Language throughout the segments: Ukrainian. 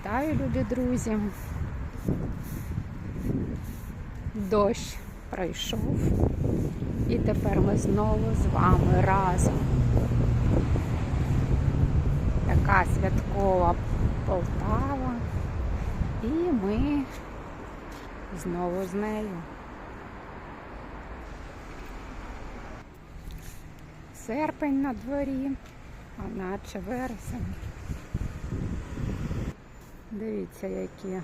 Вітаю, любі друзі. Дощ пройшов. І тепер ми знову з вами разом. Така святкова Полтава. І ми знову з нею. Серпень на дворі, а наче вересень. Дивіться, які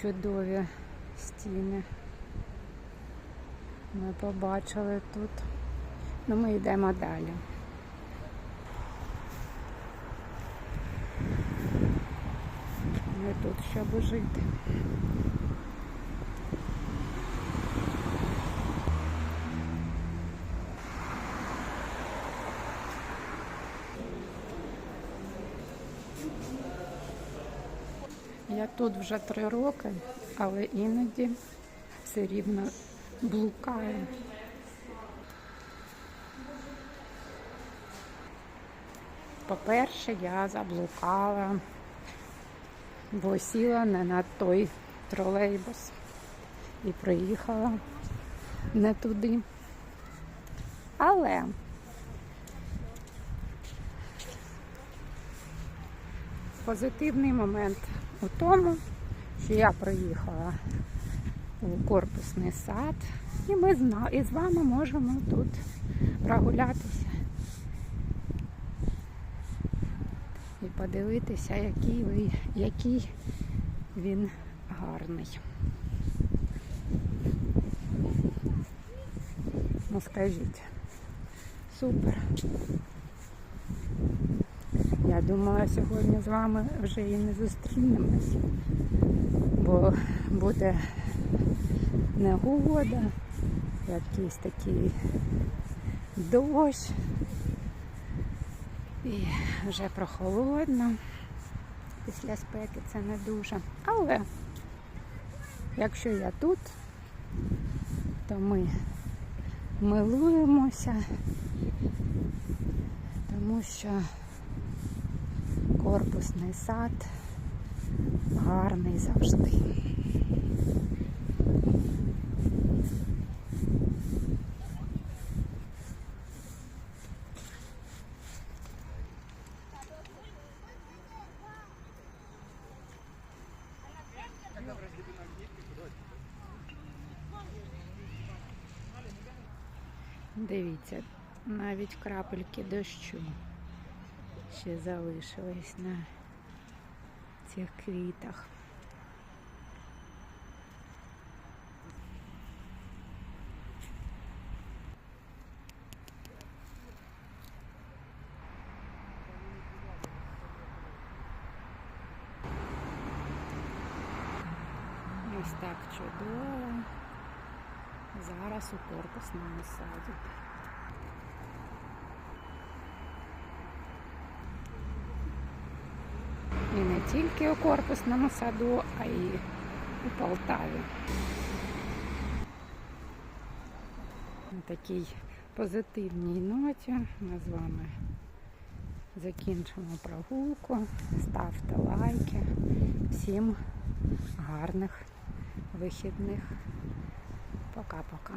чудові стіни. Ми побачили тут. Ну, ми йдемо далі. Ми тут, щоб жити. Я тут вже три роки, але іноді все рівно блукаю. По-перше, я заблукала, бо сіла не на той тролейбус і приїхала не туди. Але позитивний момент у тому, що я приїхала у корпусний сад, і ми з вами можемо тут прогулятися і подивитися, який, ви, який він гарний. Ну скажіть, супер. Я думала, сьогодні з вами вже і не зустрінемось, бо буде негода, якийсь такий дощ. І вже прохолодно. Після спеки це не дуже. Але якщо я тут, то ми милуємося, тому що корпусний сад гарний завжди. Дивіться, навіть крапельки дощу ще залишились на цих квітах. Ось так чудово. Зараз у корпусному саді. І не тільки у корпусному саду, а й у Полтаві. На такій позитивній ноті ми з вами закінчимо прогулку. Ставте лайки. Всім гарних вихідних. Пока-пока.